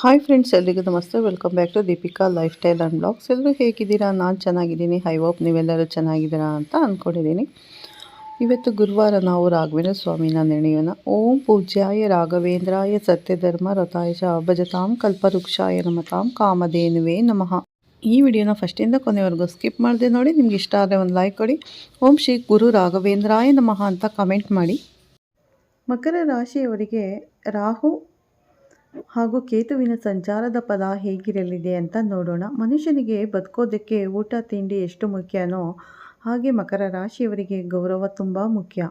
Hi friends ಎಲ್ರಿಗೂ ನಮಸ್ತೆ. Welcome back to Deepika lifestyle and blogs ಎಲ್ಲರೂ ಹೇಗಿದ್ದೀರಾ? ನಾನು ಚೆನ್ನಾಗಿದ್ದೀನಿ. ಹೈ ಹೋಪ್ ನೀವೆಲ್ಲರೂ ಚೆನ್ನಾಗಿದ್ದೀರಾ ಅಂತ ಅಂದ್ಕೊಂಡಿದ್ದೀನಿ ಇವತ್ತು ಗುರುವಾರ ನಾವು ರಾಘವೇಂದ್ರ ಸ್ವಾಮಿನ ನೆನೆಯೋಣ ಓಂ ಪೂಜ್ಯಾಯ ರಾಘವೇಂದ್ರಾಯ ಸತ್ಯಧರ್ಮ ರಥಾಯ ಅಭಜತಾಂ ಭಜತಾಂ ಕಲ್ಪವೃಕ್ಷಾಯ ನಮತಾಂ ಕಾಮಧೇನುವೇ ನಮಃ. ಈ ವಿಡಿಯೋನ ಫಸ್ಟಿಂದ ಕೊನೆವರೆಗೂ ಸ್ಕಿಪ್ ಮಾಡಿದೆ ನೋಡಿ. ನಿಮ್ಗೆ ಇಷ್ಟ ಆದರೆ ಒಂದು ಲೈಕ್ ಕೊಡಿ. ಓಂ ಶ್ರೀ ಗುರು ರಾಘವೇಂದ್ರಾಯ ನಮಃ ಅಂತ ಕಮೆಂಟ್ ಮಾಡಿ. ಮಕರ ರಾಶಿಯವರಿಗೆ ರಾಹು ಹಾಗೂ ಕೇತುವಿನ ಸಂಚಾರದ ಪದ ಹೇಗಿರಲಿದೆ ಅಂತ ನೋಡೋಣ. ಮನುಷ್ಯನಿಗೆ ಬದುಕೋದಕ್ಕೆ ಊಟ, ತಿಂಡಿ ಎಷ್ಟು ಮುಖ್ಯನೋ ಹಾಗೆ ಮಕರ ರಾಶಿಯವರಿಗೆ ಗೌರವ ತುಂಬ ಮುಖ್ಯ.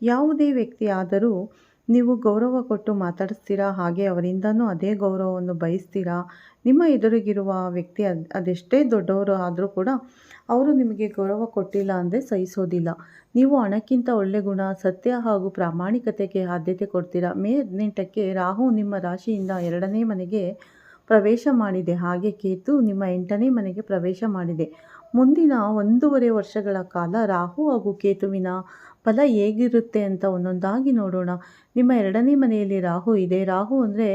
ಯಾವುದೇ ವ್ಯಕ್ತಿ ಆದರೂ ನೀವು ಗೌರವ ಕೊಟ್ಟು ಮಾತಾಡಿಸ್ತೀರಾ? ಹಾಗೆ ಅವರಿಂದನೂ ಅದೇ ಗೌರವವನ್ನು ಬಯಸ್ತೀರಾ? ನಿಮ್ಮ ಎದುರಿಗಿರುವ ವ್ಯಕ್ತಿ ಅದು, ಅದೆಷ್ಟೇ ದೊಡ್ಡವರು ಆದರೂ ಕೂಡ ಅವರು ನಿಮಗೆ ಗೌರವ ಕೊಟ್ಟಿಲ್ಲ ಅಂದರೆ ಸಹಿಸೋದಿಲ್ಲ. ನೀವು ಹಣಕ್ಕಿಂತ ಒಳ್ಳೆ ಗುಣ, ಸತ್ಯ ಹಾಗೂ ಪ್ರಾಮಾಣಿಕತೆಗೆ ಆದ್ಯತೆ ಕೊಡ್ತೀರಾ? ಮೇ ಹದಿನೆಂಟಕ್ಕೆ ರಾಹು ನಿಮ್ಮ ರಾಶಿಯಿಂದ ಎರಡನೇ ಮನೆಗೆ ಪ್ರವೇಶ ಮಾಡಿದೆ. ಹಾಗೆ ಕೇತು ನಿಮ್ಮ ಎಂಟನೇ ಮನೆಗೆ ಪ್ರವೇಶ ಮಾಡಿದೆ. ಮುಂದಿನ ಒಂದೂವರೆ ವರ್ಷಗಳ ಕಾಲ ರಾಹು ಹಾಗೂ ಕೇತುವಿನ ಫಲ ಹೇಗಿರುತ್ತೆ ಅಂತ ಒಂದೊಂದಾಗಿ ನೋಡೋಣ. ನಿಮ್ಮ ಎರಡನೇ ಮನೆಯಲ್ಲಿ ರಾಹು ಇದೆ. ರಾಹು ಅಂದರೆ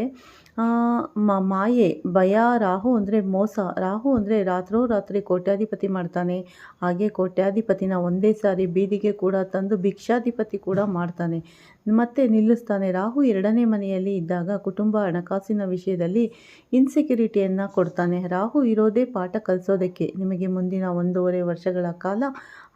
ಮಾಯೆ, ಭಯ, ರಾಹು ಅಂದರೆ ಮೋಸ. ರಾಹು ಅಂದರೆ ರಾತ್ರೋರಾತ್ರಿ ಕೋಟ್ಯಾಧಿಪತಿ ಮಾಡ್ತಾನೆ. ಹಾಗೆ ಕೋಟ್ಯಾಧಿಪತಿನ ಒಂದೇ ಸಾರಿ ಬೀದಿಗೆ ಕೂಡ ತಂದು ಭಿಕ್ಷಾಧಿಪತಿ ಕೂಡ ಮಾಡ್ತಾನೆ. ಮತ್ತೆ ನಿಲ್ಲಿಸ್ತಾನೆ. ರಾಹು ಎರಡನೇ ಮನೆಯಲ್ಲಿ ಇದ್ದಾಗ ಕುಟುಂಬ ಹಣಕಾಸಿನ ವಿಷಯದಲ್ಲಿ ಇನ್ಸೆಕ್ಯೂರಿಟಿಯನ್ನು ಕೊಡ್ತಾನೆ. ರಾಹು ಇರೋದೇ ಪಾಠ ಕಲಿಸೋದಕ್ಕೆ. ನಿಮಗೆ ಮುಂದಿನ ಒಂದೂವರೆ ವರ್ಷಗಳ ಕಾಲ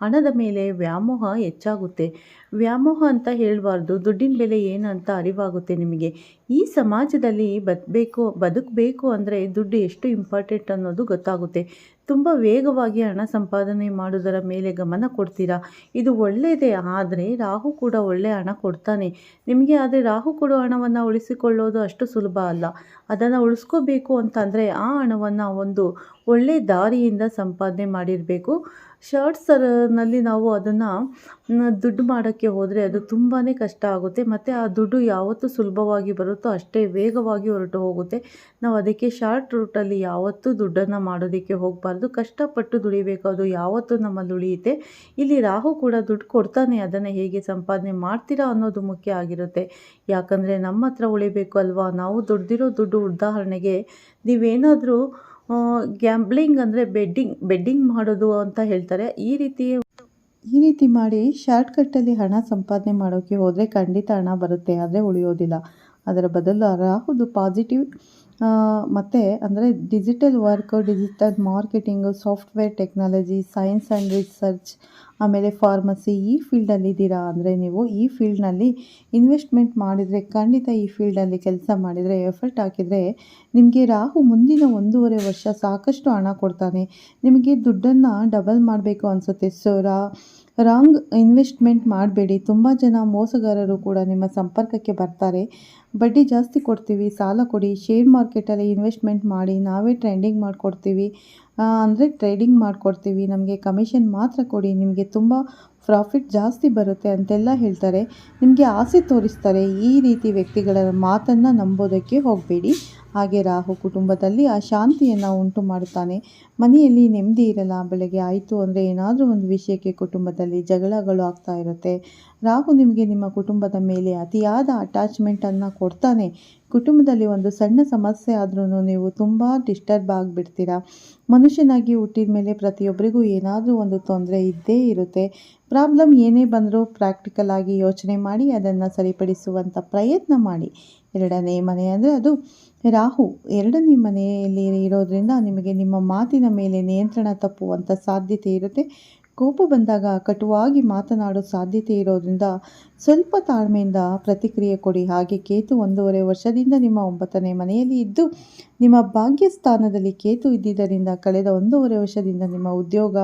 ಹಣದ ಮೇಲೆ ವ್ಯಾಮೋಹ ಹೆಚ್ಚಾಗುತ್ತೆ. ವ್ಯಾಮೋಹ ಅಂತ ಹೇಳಬಾರ್ದು. ದುಡ್ಡಿನ ಬೆಲೆ ಏನು ಅಂತ ಅರಿವಾಗುತ್ತೆ ನಿಮಗೆ. ಈ ಸಮಾಜದಲ್ಲಿ ಬದುಕಬೇಕು ಬದುಕಬೇಕು ಅಂದರೆ ದುಡ್ಡು ಎಷ್ಟು ಇಂಪಾರ್ಟೆಂಟ್ ಅನ್ನೋದು ಗೊತ್ತಾಗುತ್ತೆ. ತುಂಬ ವೇಗವಾಗಿ ಹಣ ಸಂಪಾದನೆ ಮಾಡೋದರ ಮೇಲೆ ಗಮನ ಕೊಡ್ತೀರಾ? ಇದು ಒಳ್ಳೆಯದೇ ಆದರೆ ರಾಹು ಕೂಡ ಒಳ್ಳೆಯ ಹಣ ಕೊಡ್ತಾನೆ. ನಿಮಗೆ ಆದರೆ ರಾಹು ಕೊಡೋ ಹಣವನ್ನು ಉಳಿಸಿಕೊಳ್ಳೋದು ಅಷ್ಟು ಸುಲಭ ಅಲ್ಲ. ಅದನ್ನು ಉಳಿಸ್ಕೋಬೇಕು ಅಂತಂದರೆ ಆ ಹಣವನ್ನು ಒಂದು ಒಳ್ಳೆಯ ದಾರಿಯಿಂದ ಸಂಪಾದನೆ ಮಾಡಿರಬೇಕು. ಶರ್ಟ್ಸಲ್ಲಿ ನಾವು ಅದನ್ನು ದುಡ್ಡು ಮಾಡೋಕ್ಕೆ ಹೋದರೆ ಅದು ತುಂಬಾ ಕಷ್ಟ ಆಗುತ್ತೆ. ಮತ್ತು ಆ ದುಡ್ಡು ಯಾವತ್ತು ಸುಲಭವಾಗಿ ಬರುತ್ತೋ ಅಷ್ಟೇ ವೇಗವಾಗಿ ಹೊರಟು ಹೋಗುತ್ತೆ. ನಾವು ಅದಕ್ಕೆ ಶಾರ್ಟ್ ರೂಟಲ್ಲಿ ಯಾವತ್ತೂ ದುಡ್ಡನ್ನು ಮಾಡೋದಕ್ಕೆ ಹೋಗಬಾರ್ದು. ಕಷ್ಟಪಟ್ಟು ದುಡಿಬೇಕು, ಅದು ಯಾವತ್ತೂ ನಮ್ಮಲ್ಲಿ ಉಳಿಯುತ್ತೆ. ಇಲ್ಲಿ ರಾಹು ಕೂಡ ದುಡ್ಡು ಕೊಡ್ತಾನೆ, ಅದನ್ನು ಹೇಗೆ ಸಂಪಾದನೆ ಮಾಡ್ತೀರಾ ಅನ್ನೋದು ಮುಖ್ಯ ಆಗಿರುತ್ತೆ. ಯಾಕಂದರೆ ನಮ್ಮ ಹತ್ರ ಉಳಿಬೇಕು ಅಲ್ವಾ? ನಾವು ದುಡ್ದಿರೋ ದುಡ್ಡು ಉದಾಹರಣೆಗೆ ನೀವೇನಾದರೂ ಗ್ಯಾಂಬ್ಲಿಂಗ್ ಅಂದರೆ ಬೆಡ್ಡಿಂಗ್ ಬೆಡ್ಡಿಂಗ್ ಮಾಡೋದು ಅಂತ ಹೇಳ್ತಾರೆ. ಈ ರೀತಿ ಈ ರೀತಿ ಮಾಡಿ ಶಾರ್ಟ್ಕಟ್ಟಲ್ಲಿ ಹಣ ಸಂಪಾದನೆ ಮಾಡೋಕ್ಕೆ ಹೋದರೆ ಖಂಡಿತ ಹಣ ಬರುತ್ತೆ, ಆದರೆ ಉಳಿಯೋದಿಲ್ಲ. ಅದರ ಬದಲು ರಾಹುದು ಪಾಸಿಟಿವ್ ಮತ್ತು ಅಂದರೆ digital work digital marketing software technology science and research ಆಮೇಲೆ ಫಾರ್ಮಸಿ ಈ ಫೀಲ್ಡಲ್ಲಿದ್ದೀರಾ ಅಂದರೆ ನೀವು ಈ ಫೀಲ್ಡ್ನಲ್ಲಿ ಇನ್ವೆಸ್ಟ್ಮೆಂಟ್ ಮಾಡಿದರೆ, ಖಂಡಿತ ಈ ಫೀಲ್ಡಲ್ಲಿ ಕೆಲಸ ಮಾಡಿದರೆ ಎಫರ್ಟ್ ಹಾಕಿದರೆ ನಿಮಗೆ ರಾಹು ಮುಂದಿನ ಒಂದೂವರೆ ವರ್ಷ ಸಾಕಷ್ಟು ಹಣ ಕೊಡ್ತಾನೆ. ನಿಮಗೆ ದುಡ್ಡನ್ನು ಡಬಲ್ ಮಾಡಬೇಕು ಅನಿಸುತ್ತೆ. ಸೊ ರಾಂಗ್ ಇನ್ವೆಸ್ಟ್ಮೆಂಟ್ ಮಾಡಬೇಡಿ. ತುಂಬ ಜನ ಮೋಸಗಾರರು ಕೂಡ ನಿಮ್ಮ ಸಂಪರ್ಕಕ್ಕೆ ಬರ್ತಾರೆ. ಬಡ್ಡಿ ಜಾಸ್ತಿ ಕೊಡ್ತೀವಿ, ಸಾಲ ಕೊಡಿ. ಶೇರ್ ಮಾರ್ಕೆಟಲ್ಲಿ ಇನ್ವೆಸ್ಟ್ಮೆಂಟ್ ಮಾಡಿ, ನಾವೇ ಟ್ರೆಂಡಿಂಗ್ ಮಾಡಿಕೊಡ್ತೀವಿ. ಅಂದರೆ ಟ್ರೇಡಿಂಗ್ ಮಾಡಿಕೊಡ್ತೀವಿ. ನಮಗೆ ಕಮಿಷನ್ ಮಾತ್ರ ಕೊಡಿ. ನಿಮಗೆ ತುಂಬ ಪ್ರಾಫಿಟ್ ಜಾಸ್ತಿ ಬರುತ್ತೆ ಅಂತೆಲ್ಲ ಹೇಳ್ತಾರೆ. ನಿಮಗೆ ಆಸೆ ತೋರಿಸ್ತಾರೆ. ಈ ರೀತಿ ವ್ಯಕ್ತಿಗಳ ಮಾತನ್ನು ನಂಬೋದಕ್ಕೆ ಹೋಗಬೇಡಿ. ಹಾಗೆ ರಾಹು ಕುಟುಂಬದಲ್ಲಿ ಆ ಶಾಂತಿಯನ್ನು ಉಂಟು ಮಾಡುತ್ತಾನೆ. ಮನೆಯಲ್ಲಿ ನೆಮ್ಮದಿ ಇರಲ್ಲ, ಬೆಳಗ್ಗೆ ಆಯಿತು ಅಂದರೆ ಏನಾದರೂ ಒಂದು ವಿಷಯಕ್ಕೆ ಕುಟುಂಬದಲ್ಲಿ ಜಗಳಗಳು ಆಗ್ತಾ ಇರುತ್ತೆ. ರಾಹು ನಿಮಗೆ ನಿಮ್ಮ ಕುಟುಂಬದ ಮೇಲೆ ಅತಿಯಾದ ಅಟ್ಯಾಚ್ಮೆಂಟನ್ನು ಕೊಡ್ತಾನೆ. ಕುಟುಂಬದಲ್ಲಿ ಒಂದು ಸಣ್ಣ ಸಮಸ್ಯೆ ಆದ್ರೂ ನೀವು ತುಂಬ ಡಿಸ್ಟರ್ಬ್ ಆಗಿಬಿಡ್ತೀರಾ. ಮನುಷ್ಯನಾಗಿ ಹುಟ್ಟಿದ ಮೇಲೆ ಪ್ರತಿಯೊಬ್ಬರಿಗೂ ಏನಾದರೂ ಒಂದು ತೊಂದರೆ ಇದ್ದೇ ಇರುತ್ತೆ. ಪ್ರಾಬ್ಲಮ್ ಏನೇ ಬಂದರೂ ಪ್ರಾಕ್ಟಿಕಲ್ ಆಗಿ ಯೋಚನೆ ಮಾಡಿ, ಅದನ್ನು ಸರಿಪಡಿಸುವಂಥ ಪ್ರಯತ್ನ ಮಾಡಿ. ಎರಡನೇ ಮನೆ ಅಂದರೆ ಅದು ರಾಹು. ಎರಡನೇ ಮನೆಯಲ್ಲಿ ಇರೋದರಿಂದ ನಿಮಗೆ ನಿಮ್ಮ ಮಾತಿನ ಮೇಲೆ ನಿಯಂತ್ರಣ ತಪ್ಪುವಂಥ ಸಾಧ್ಯತೆ ಇರುತ್ತೆ. ಕೋಪ ಬಂದಾಗ ಕಟುವಾಗಿ ಮಾತನಾಡೋ ಸಾಧ್ಯತೆ ಇರೋದ್ರಿಂದ ಸ್ವಲ್ಪ ತಾಳ್ಮೆಯಿಂದ ಪ್ರತಿಕ್ರಿಯೆ ಕೊಡಿ. ಹಾಗೆ ಕೇತು ಒಂದೂವರೆ ವರ್ಷದಿಂದ ನಿಮ್ಮ ಒಂಬತ್ತನೇ ಮನೆಯಲ್ಲಿ ಇದ್ದು ನಿಮ್ಮ ಭಾಗ್ಯ ಸ್ಥಾನದಲ್ಲಿ ಕೇತು ಇದ್ದಿದ್ದರಿಂದ ಕಳೆದ ಒಂದೂವರೆ ವರ್ಷದಿಂದ ನಿಮ್ಮ ಉದ್ಯೋಗ,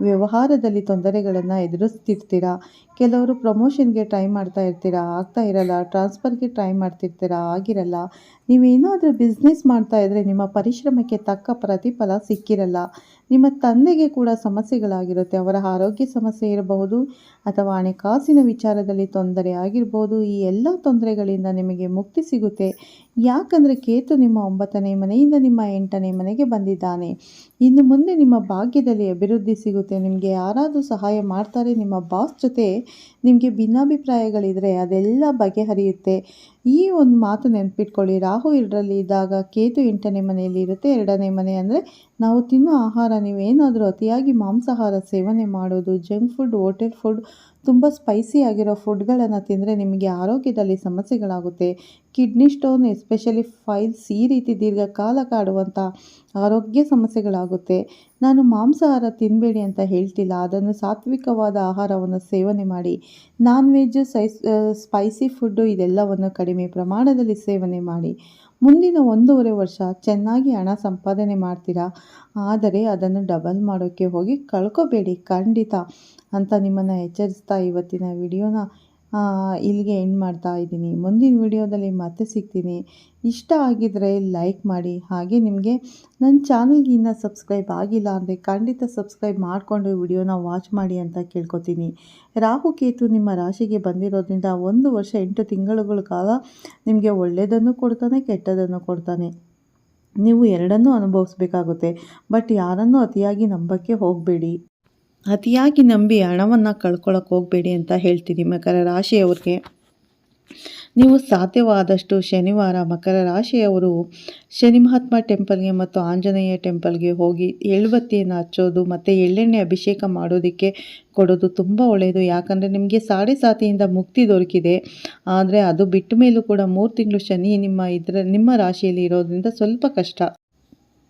ವ್ಯವಹಾರದಲ್ಲಿ ತೊಂದರೆಗಳನ್ನು ಎದುರಿಸ್ತಿರ್ತೀರಾ? ಕೆಲವರು ಪ್ರಮೋಷನ್ಗೆ ಟ್ರೈ ಮಾಡ್ತಾ ಇರ್ತೀರಾ? ಆಗ್ತಾ ಇರಲ್ಲ, ಟ್ರಾನ್ಸ್ಫರ್ಗೆ ಟ್ರೈ ಮಾಡ್ತಿರ್ತೀರಾ? ಆಗಿರಲ್ಲ. ನೀವೇನಾದರೂ ಬಿಸ್ನೆಸ್ ಮಾಡ್ತಾ ಇದ್ದರೆ ನಿಮ್ಮ ಪರಿಶ್ರಮಕ್ಕೆ ತಕ್ಕ ಪ್ರತಿಫಲ ಸಿಕ್ಕಿರಲ್ಲ. ನಿಮ್ಮ ತಂದೆಗೆ ಕೂಡ ಸಮಸ್ಯೆಗಳಾಗಿರುತ್ತೆ. ಅವರ ಆರೋಗ್ಯ ಸಮಸ್ಯೆ ಇರಬಹುದು. ಅಥವಾ ಹಣಕಾಸಿನ ವಿಚಾರದಲ್ಲಿ ತೊಂದರೆ ಆಗಿರ್ಬೋದು, ಈ ಎಲ್ಲ ತೊಂದರೆಗಳಿಂದ ನಿಮಗೆ ಮುಕ್ತಿ ಸಿಗುತ್ತೆ. ಯಾಕಂದರೆ ಕೇತು ನಿಮ್ಮ ಒಂಬತ್ತನೇ ಮನೆಯಿಂದ ನಿಮ್ಮ ಎಂಟನೇ ಮನೆಗೆ ಬಂದಿದ್ದಾನೆ. ಇನ್ನು ಮುಂದೆ ನಿಮ್ಮ ಭಾಗ್ಯದಲ್ಲಿ ಅಭಿವೃದ್ಧಿ ಸಿಗುತ್ತೆ. ನಿಮಗೆ ಯಾರಾದರೂ ಸಹಾಯ ಮಾಡ್ತಾರೆ, ನಿಮ್ಮ ಬಾಸ್ ಜೊತೆ ನಿಮಗೆ ಭಿನ್ನಾಭಿಪ್ರಾಯಗಳಿದ್ರೆ ಅದೆಲ್ಲ ಬಗೆಹರಿಯುತ್ತೆ. ಈ ಒಂದು ಮಾತು ನೆನಪಿಟ್ಕೊಳ್ಳಿ. ರಾಹು ಎರಡರಲ್ಲಿ ಇದ್ದಾಗ ಕೇತು ಎಂಟನೇ ಮನೆಯಲ್ಲಿ ಇರುತ್ತೆ. ಎರಡನೇ ಮನೆ ಅಂದರೆ ನಾವು ತಿನ್ನೋ ಆಹಾರ, ನೀವೇನಾದರೂ ಅತಿಯಾಗಿ ಮಾಂಸಾಹಾರ ಸೇವನೆ ಮಾಡೋದು ಜಂಕ್ ಫುಡ್ ಹೋಟೆಲ್ ಫುಡ್ ತುಂಬ ಸ್ಪೈಸಿ ಆಗಿರೋ ಫುಡ್ಗಳನ್ನು ತಿಂದರೆ ನಿಮಗೆ ಆರೋಗ್ಯದಲ್ಲಿ ಸಮಸ್ಯೆಗಳಾಗುತ್ತೆ. ಕಿಡ್ನಿ ಸ್ಟೋನ್ ಎಸ್ಪೆಷಲಿ ಫೈಲ್ಸ್ ಈ ರೀತಿ ದೀರ್ಘಕಾಲ ಕಾಡುವಂಥ ಆರೋಗ್ಯ ಸಮಸ್ಯೆಗಳಾಗುತ್ತೆ. ನಾನು ಮಾಂಸಾಹಾರ ತಿನ್ನಬೇಡಿ ಅಂತ ಹೇಳ್ತಿಲ್ಲ. ಅದನ್ನು ಸಾತ್ವಿಕವಾದ ಆಹಾರವನ್ನು ಸೇವನೆ ಮಾಡಿ. ನಾನ್ ವೆಜ್ ಸೈಸ್ ಸ್ಪೈಸಿ ಫುಡ್ಡು ಇದೆಲ್ಲವನ್ನು ಕಡಿಮೆ ಪ್ರಮಾಣದಲ್ಲಿ ಸೇವನೆ ಮಾಡಿ. ಮುಂದಿನ ಒಂದೂವರೆ ವರ್ಷ ಚೆನ್ನಾಗಿ ಹಣ ಸಂಪಾದನೆ ಮಾಡ್ತೀರಾ? ಆದರೆ ಅದನ್ನು ಡಬಲ್ ಮಾಡೋಕ್ಕೆ ಹೋಗಿ ಕಳ್ಕೊಬೇಡಿ. ಖಂಡಿತ. ಅಂತ ನಿಮ್ಮನ್ನು ಎಚ್ಚರಿಸ್ತಾ ಇವತ್ತಿನ ವಿಡಿಯೋನ ಇಲ್ಲಿಗೆ ಎಂಡ್ ಮಾಡ್ತಾ ಇದ್ದೀನಿ. ಮುಂದಿನ ವಿಡಿಯೋದಲ್ಲಿ ಮತ್ತೆ ಸಿಗ್ತೀನಿ. ಇಷ್ಟ ಆಗಿದರೆ ಲೈಕ್ ಮಾಡಿ. ಹಾಗೆ ನಿಮಗೆ ನನ್ನ ಚಾನಲ್ಗೆ ಇನ್ನೂ ಸಬ್ಸ್ಕ್ರೈಬ್ ಆಗಿಲ್ಲ ಅಂದರೆ ಖಂಡಿತ ಸಬ್ಸ್ಕ್ರೈಬ್ ಮಾಡಿಕೊಂಡು ವಿಡಿಯೋನ ವಾಚ್ ಮಾಡಿ ಅಂತ ಕೇಳ್ಕೊತೀನಿ. ರಾಹು ಕೇತು ನಿಮ್ಮ ರಾಶಿಗೆ ಬಂದಿರೋದ್ರಿಂದ ಒಂದು ವರ್ಷ ಎಂಟು ತಿಂಗಳುಗಳ ಕಾಲ ನಿಮಗೆ ಒಳ್ಳೆಯದನ್ನು ಕೊಡ್ತಾನೆ, ಕೆಟ್ಟದನ್ನು ಕೊಡ್ತಾನೆ. ನೀವು ಎರಡನ್ನೂ ಅನುಭವಿಸ್ಬೇಕಾಗುತ್ತೆ. ಬಟ್ ಯಾರನ್ನೂ ಅತಿಯಾಗಿ ನಂಬಕ್ಕೆ ಹೋಗಬೇಡಿ. ಅತಿಯಾಗಿ ನಂಬಿ ಹಣವನ್ನು ಕಳ್ಕೊಳ್ಳೋಕೆ ಹೋಗಬೇಡಿ ಅಂತ ಹೇಳ್ತೀನಿ ಮಕರ ರಾಶಿಯವ್ರಿಗೆ. ನೀವು ಸಾಧ್ಯವಾದಷ್ಟು ಶನಿವಾರ ಮಕರ ರಾಶಿಯವರು ಶನಿ ಮಹಾತ್ಮ ಟೆಂಪಲ್ಗೆ ಮತ್ತು ಆಂಜನೇಯ ಟೆಂಪಲ್ಗೆ ಹೋಗಿ ಎಳ್ಳುಬತ್ತಿಯನ್ನು ಹಚ್ಚೋದು ಮತ್ತು ಎಳ್ಳೆಣ್ಣೆ ಅಭಿಷೇಕ ಮಾಡೋದಕ್ಕೆ ಕೊಡೋದು ತುಂಬ ಒಳ್ಳೆಯದು ಯಾಕಂದರೆ ನಿಮಗೆ ಸಾಡೆ ಸಾತಿಯಿಂದ ಮುಕ್ತಿ ದೊರಕಿದೆ. ಆದರೆ ಅದು ಬಿಟ್ಟ ಮೇಲೂ ಕೂಡ ಮೂರು ತಿಂಗಳು ಶನಿ ನಿಮ್ಮ ಇದರ, ನಿಮ್ಮ ರಾಶಿಯಲ್ಲಿ ಇರೋದ್ರಿಂದ ಸ್ವಲ್ಪ ಕಷ್ಟ.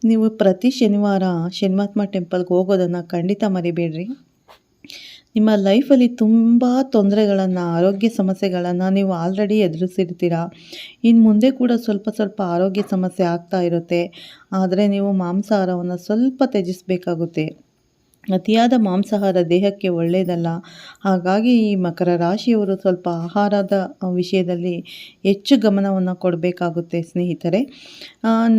ನೀವು ಪ್ರತಿ ಶನಿವಾರ ಶನಿಮಾತ್ಮ ಟೆಂಪಲ್ಗೆ ಹೋಗೋದನ್ನು ಖಂಡಿತ ಮರಿಬೇಡ್ರಿ. ನಿಮ್ಮ ಲೈಫಲ್ಲಿ ತುಂಬ ತೊಂದರೆಗಳನ್ನು, ಆರೋಗ್ಯ ಸಮಸ್ಯೆಗಳನ್ನು ನೀವು ಆಲ್ರೆಡಿ ಎದುರಿಸಿರ್ತೀರ? ಇನ್ನು ಮುಂದೆ ಕೂಡ ಸ್ವಲ್ಪ ಸ್ವಲ್ಪ ಆರೋಗ್ಯ ಸಮಸ್ಯೆ ಆಗ್ತಾ ಇರುತ್ತೆ. ಆದರೆ ನೀವು ಮಾಂಸಾಹಾರವನ್ನು ಸ್ವಲ್ಪ ತ್ಯಜಿಸಬೇಕಾಗುತ್ತೆ. ಅತಿಯಾದ ಮಾಂಸಾಹಾರ ದೇಹಕ್ಕೆ ಒಳ್ಳೆಯದಲ್ಲ. ಹಾಗಾಗಿ ಈ ಮಕರ ರಾಶಿಯವರು ಸ್ವಲ್ಪ ಆಹಾರದ ವಿಷಯದಲ್ಲಿ ಹೆಚ್ಚು ಗಮನವನ್ನು ಕೊಡಬೇಕಾಗುತ್ತೆ ಸ್ನೇಹಿತರೆ.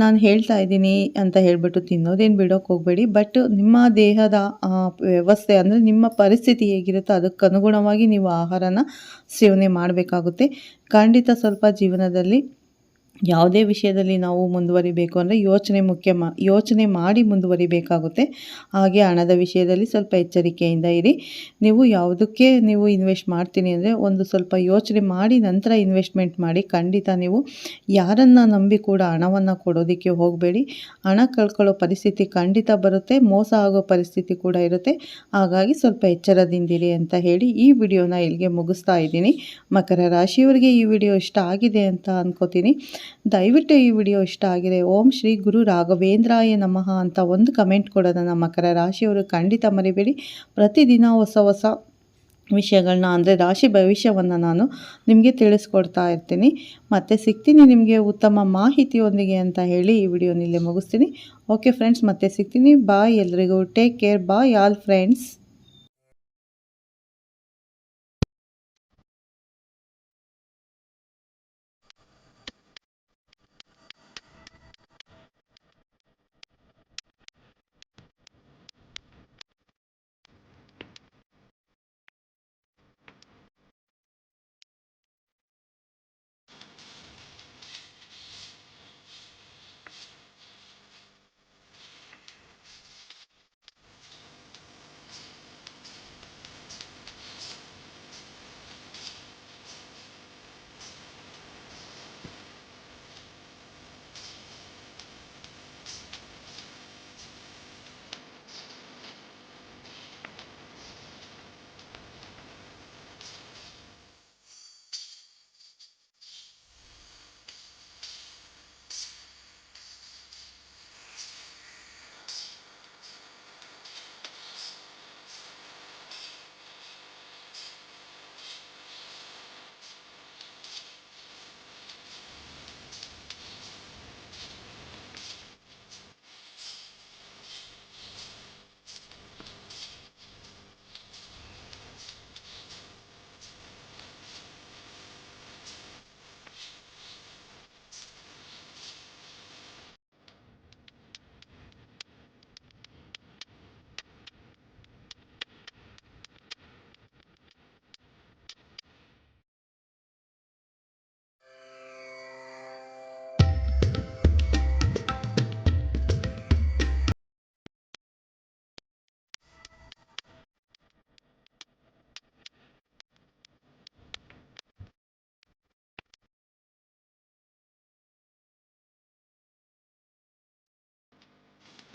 ನಾನು ಹೇಳ್ತಾ ಇದ್ದೀನಿ ಅಂತ ಹೇಳಿಬಿಟ್ಟು ತಿನ್ನೋದೇನು ಬಿಡೋಕೆ ಹೋಗಬೇಡಿ. ಬಟ್ ನಿಮ್ಮ ದೇಹದ ವ್ಯವಸ್ಥೆ ಅಂದರೆ ನಿಮ್ಮ ಪರಿಸ್ಥಿತಿ ಹೇಗಿರುತ್ತೋ ಅದಕ್ಕೆ ಅನುಗುಣವಾಗಿ ನೀವು ಆಹಾರನ ಸೇವನೆ ಮಾಡಬೇಕಾಗುತ್ತೆ. ಖಂಡಿತ ಸ್ವಲ್ಪ ಜೀವನದಲ್ಲಿ ಯಾವುದೇ ವಿಷಯದಲ್ಲಿ ನಾವು ಮುಂದುವರಿಬೇಕು ಅಂದರೆ ಯೋಚನೆ ಮುಖ್ಯ ಮಾ, ಯೋಚನೆ ಮಾಡಿ ಮುಂದುವರಿಬೇಕಾಗುತ್ತೆ. ಹಾಗೆ ಹಣದ ವಿಷಯದಲ್ಲಿ ಸ್ವಲ್ಪ ಎಚ್ಚರಿಕೆಯಿಂದ ಇರಿ. ನೀವು ಯಾವುದಕ್ಕೆ ನೀವು ಇನ್ವೆಸ್ಟ್ ಮಾಡ್ತೀನಿ ಅಂದರೆ ಒಂದು ಸ್ವಲ್ಪ ಯೋಚನೆ ಮಾಡಿ ನಂತರ ಇನ್ವೆಸ್ಟ್ಮೆಂಟ್ ಮಾಡಿ. ಖಂಡಿತ ನೀವು ಯಾರನ್ನು ನಂಬಿ ಕೂಡ ಹಣವನ್ನು ಕೊಡೋದಕ್ಕೆ ಹೋಗಬೇಡಿ. ಹಣ ಕಳ್ಕೊಳ್ಳೋ ಪರಿಸ್ಥಿತಿ ಖಂಡಿತ ಬರುತ್ತೆ, ಮೋಸ ಆಗೋ ಪರಿಸ್ಥಿತಿ ಕೂಡ ಇರುತ್ತೆ. ಹಾಗಾಗಿ ಸ್ವಲ್ಪ ಎಚ್ಚರದಿಂದಿರಿ ಅಂತ ಹೇಳಿ ಈ ವಿಡಿಯೋನ ಇಲ್ಲಿಗೆ ಮುಗಿಸ್ತಾ ಇದ್ದೀನಿ. ಮಕರ ರಾಶಿಯವರಿಗೆ ಈ ವಿಡಿಯೋ ಇಷ್ಟ ಆಗಿದೆ ಅಂತ ಅನ್ಕೋತೀನಿ. ದಯವಿಟ್ಟು ಈ ವಿಡಿಯೋ ಇಷ್ಟ ಆಗಿದೆ ಓಂ ಶ್ರೀ ಗುರು ರಾಘವೇಂದ್ರಾಯ ನಮಃ ಅಂತ ಒಂದು ಕಮೆಂಟ್ ಕೊಡೋದನ್ನು ಮಕರ ರಾಶಿಯವರು ಖಂಡಿತ ಮರಿಬೇಡಿ. ಪ್ರತಿದಿನ ಹೊಸ ಹೊಸ ವಿಷಯಗಳನ್ನ ಅಂದರೆ ರಾಶಿ ಭವಿಷ್ಯವನ್ನು ನಾನು ನಿಮಗೆ ತಿಳಿಸ್ಕೊಡ್ತಾ ಇರ್ತೀನಿ. ಮತ್ತು ಸಿಗ್ತೀನಿ ನಿಮಗೆ ಉತ್ತಮ ಮಾಹಿತಿಯೊಂದಿಗೆ ಅಂತ ಹೇಳಿ ಈ ವಿಡಿಯೋನಿಲ್ಲೇ ಮುಗಿಸ್ತೀನಿ. ಓಕೆ ಫ್ರೆಂಡ್ಸ್ ಮತ್ತೆ ಸಿಗ್ತೀನಿ. ಬಾಯ್ ಎಲ್ರಿಗೂ. Take care bye all friends